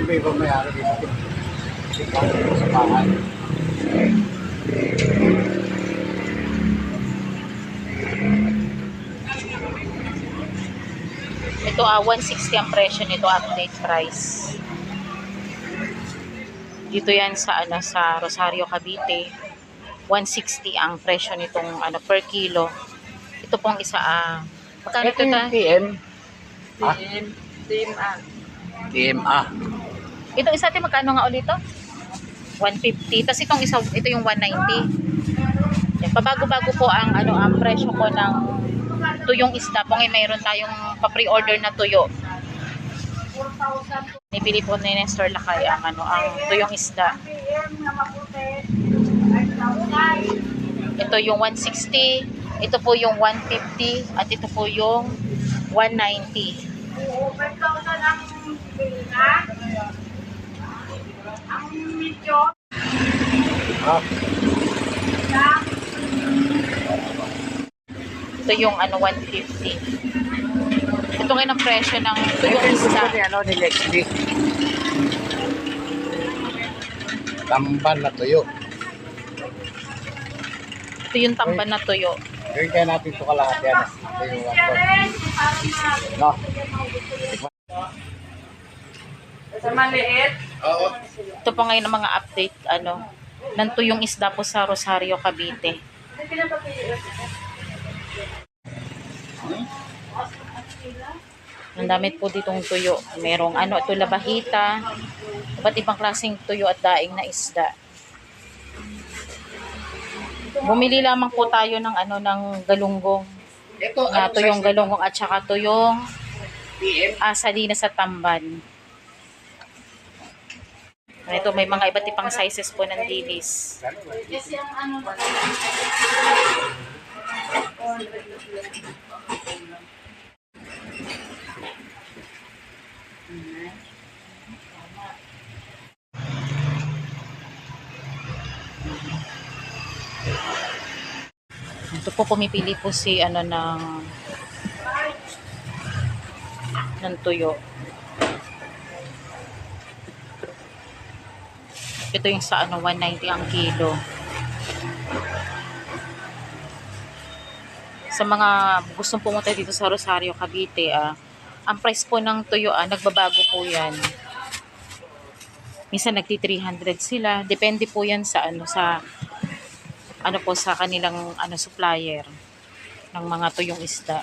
iba-iba may-ari dito. Dito sa bahay. Ito ah, 160 ang presyo nito, update price. Dito yan sa ano sa Rosario Cavite. 160 ang presyo nitong ano per kilo. Ito pong isa ah. Magkano Ito ito yung ta? TM. Ah, TM. TMA. TMA. Ito isa natin magkano nga ulit to? 150. Tapos itong isa, ito yung 190. Yan, pabago-bago po ang ano ang presyo ko ng tuyong isda po ngayon mayroon tayong pa-pre-order na tuyo. Nibili po ni Nestor Lakay ang ano ang tuyong isda. Ito yung 160, ito po yung 150 at ito po yung 190. Ah, Ito yung ano 150. Ito ngayon ang presyo ng tuyong ito isda. ni, ano, ni Lexley. Tamban na tuyo. Ito yung tamban na tuyo. Gawin kaya natin ito kalahat yan. Ito yung one. No? Sa maliit. Oo. Ito po ngayon ang mga update ano ng tuyong isda po sa Rosario, Cavite. Ang dami po ditong tuyo. Merong ano, ito labahita, iba't ibang klaseng tuyo at daing na isda. Bumili lamang po tayo ng ano ng galunggong, Ito, na tuyong galunggong at saka tuyong PM? ah, salina sa tamban. Ito may mga iba't ibang sizes po ng dilis. Kasi ang ano, Ito po pumipili po si ano ng ng tuyo. Ito yung sa ano 190 ang kilo. Sa mga gustong pumunta dito sa Rosario, Cavite, ah, ang price po ng tuyo, ah, nagbabago po yan. Minsan nagti 300 sila. Depende po yan sa ano sa ano po sa kanilang ano supplier ng mga tuyong isda.